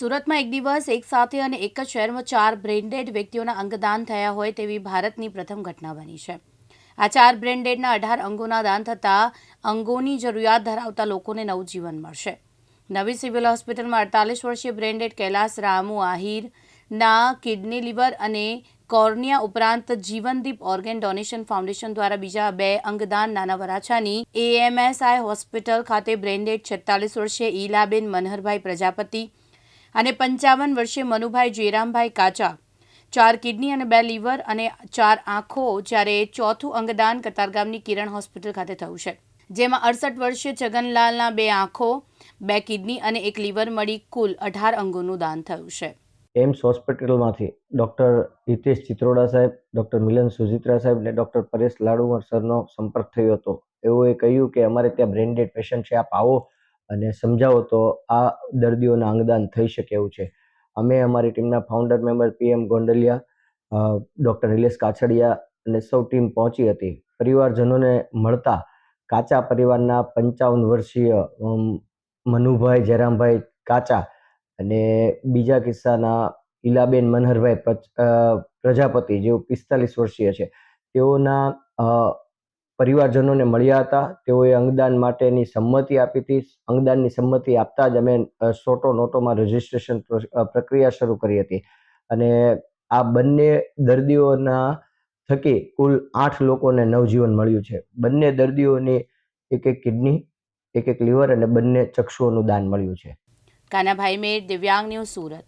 સુરતમાં એક દિવસ એક સાથે અને એક જ શહેરમાં ચાર બ્રેન્ડેડ વ્યક્તિઓના અંગદાન થયા હોય તેવી ભારતની પ્રથમ ઘટના બની છે. આ ચાર બ્રેન્ડેડના અઢાર અંગોના દાન થતાં અંગોની જરૂરિયાત ધરાવતા લોકોને નવજીવન મળશે. નવી સિવિલ હોસ્પિટલમાં અડતાલીસ વર્ષીય બ્રેન્ડેડ કૈલાસ રામુ આહિરના કિડની લીવર અને કોર્નિયા ઉપરાંત જીવનદીપ ઓર્ગેન ડોનેશન ફાઉન્ડેશન દ્વારા બીજા બે અંગદાન નાના વરાછાની એએમએસઆઈ હોસ્પિટલ ખાતે બ્રેન્ડેડ છેતાલીસ વર્ષીય ઈલાબેન મનહરભાઈ પ્રજાપતિ અને પંચાવન વર્ષીય મનુભાઈ જયરામભાઈ કાચા, ચાર કિડની અને બે લીવર અને ચાર આંખો જ્યારે ચોથું અંગદાન કતારગામની કિરણ હોસ્પિટલ ખાતે થયું છે. જેમાં અડસઠ વર્ષીય છગનલાલના બે આંખો, બે કિડની અને એક લીવર મળી કુલ અઢાર અંગોનું દાન થયું છે. એમ્સ હોસ્પિટલમાંથી ડૉક્ટર હિતેશ ચિત્રોડા સાહેબ, ડૉક્ટર મિલન સુજિત્રા સાહેબ ને ડૉક્ટર પરેશ લાડુવર સરનો સંપર્ક થયો હતો. એઓએ કહ્યું કે અમારે ત્યાં બ્રેન્ડેડ પેશન્ટ છે, આપ આવો અને સમજાવો તો આ દર્દીઓના અંગદાન થઈ શકે એવું છે. અમે અમારી ટીમના founder member PM Gondaliya doctor Nilesh Kachhadiya અને સૌ ટીમ પહોંચી હતી. પરિવારજનોને મળતા કાચા પરિવારના પંચાવન વર્ષીય મનુભાઈ જયરામભાઈ કાચા અને બીજા કિસ્સાના ઈલાબેન મનહરભાઈ પ્રજાપતિ, જેઓ પિસ્તાલીસ વર્ષીય છે. તેઓના પરિવારજનોને મળ્યા હતા. તેઓએ અંગદાન માટેની સંમતિ આપી હતી. અંગદાનની સંમતિ આપતા જ અમે સોટો નોટોમાં રજીસ્ટ્રેશન પ્રક્રિયા શરૂ કરી હતી. અને આ બંને દર્દીઓના થકી કુલ આઠ લોકોને નવજીવન મળ્યું છે. બંને દર્દીઓની એક એક કિડની, એક એક લીવર અને બંને ચક્ષુઓનું દાન મળ્યું છે. કાનાભાઈ મેર, દિવ્યાંગ ન્યૂઝ સુરત.